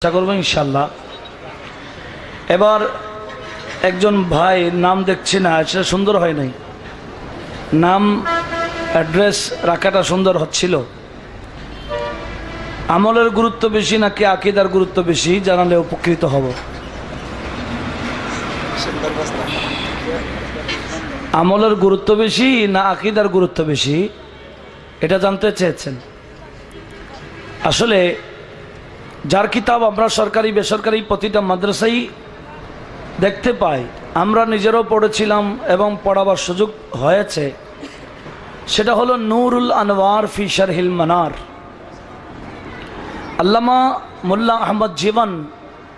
চেষ্টা করব ইনশাল্লাহ এবার একজন ভাই নাম দেখছি না, সেটা সুন্দর হয় নাই। নাম, অ্যাড্রেস রাখাটা সুন্দর হচ্ছিল। আমলের গুরুত্ব বেশি নাকি আকিদার গুরুত্ব বেশি, জানালে উপকৃত হব। আমলের গুরুত্ব বেশি না আকিদার গুরুত্ব বেশি, এটা জানতে চেয়েছেন। আসলে যার কিতাব আমরা সরকারি, বেসরকারি প্রতিটা মাদ্রাসাই দেখতে পাই। আমরা নিজেরও পড়েছিলাম এবং পড়াবার সুযোগ হয়েছে। সেটা হলো নুরুল আনোয়ার ফিশার হিল মানার। আল্লামা মোল্লা আহমদ জীবন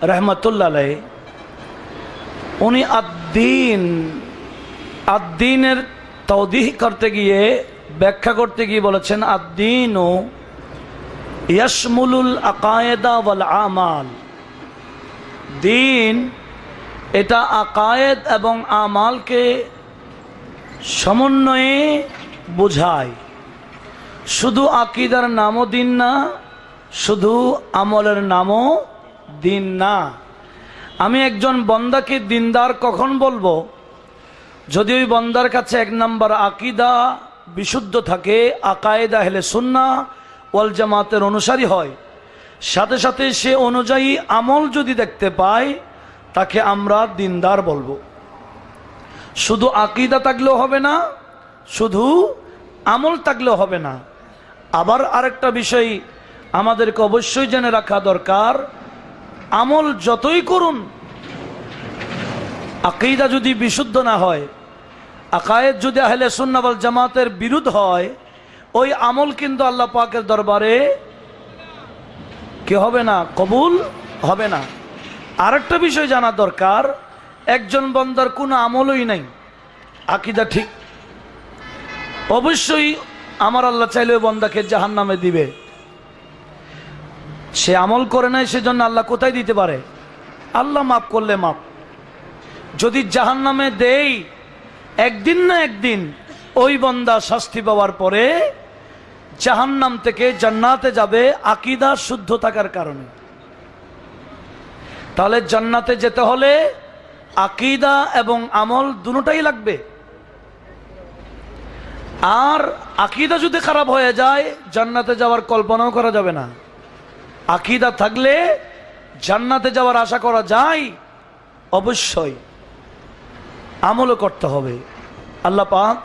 রহমতুল্লাহ উনি আদ্দিন, আদ্দিনের তৌদিহ করতে গিয়ে, ব্যাখ্যা করতে গিয়ে বলেছেন, আদ্দিন ও আমাল। দিন এটা আকায়েদ এবং আমালকে সমন্বয়ে বোঝায়। শুধু আকিদার নামও দিন না, শুধু আমলের নামও দিন না। আমি একজন বন্দাকে দিনদার কখন বলব? যদি ওই বন্দার কাছে এক নম্বর আকিদা বিশুদ্ধ থাকে, আকায়েদা হেলে সুন্না ওয়াল জামাতের অনুসারী হয়। সাথে সাথে সে অনুযায়ী আমল যদি দেখতে পায়, তাকে আমরা দিনদার বলব। শুধু আকিদা থাকলেও হবে না, শুধু আমল থাকলেও হবে না। আবার আরেকটা বিষয় আমাদেরকে অবশ্যই জেনে রাখা দরকার, আমল যতই করুন, আকিদা যদি বিশুদ্ধ না হয়, আকায়েদ যদি আহলে সুন্নাবল জামাতের বিরুদ্ধ হয় ওই আমল কিন্তু আল্লাহ পাকের দরবারে কি হবে না? কবুল হবে না। আরেকটা বিষয় জানা দরকার, একজন বন্দার কোনো আমলই নাই। আকিদা ঠিক। অবশ্যই আমার আল্লাহ চাইলে ওই বন্দাকে জাহান নামে দিবে। সে আমল করে নাই, সেজন্য আল্লাহ কোথায় দিতে পারে? আল্লাহ মাফ করলে মাফ। যদি জাহান নামে দেই, একদিন না একদিন, ওই বন্দা শাস্তি পাওয়ার পরে জাহান্নাম থেকে জান্নাতে যাবে আকিদা শুদ্ধ থাকার কারণে। তাহলে জান্নাতে যেতে হলে আকিদা এবং আমল দুটাই লাগবে। আর আকিদা যদি খারাপ হয়ে যায়, জান্নাতে যাওয়ার কল্পনাও করা যাবে না। আকিদা থাকলে জান্নাতে যাওয়ার আশা করা যায়, অবশ্যই আমলও করতে হবে। আল্লাহ পাক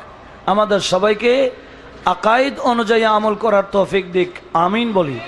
আমাদের সবাইকে আকাইদ অনুযায়ী আমল করার তৌফিক দিক। আমিন বলি।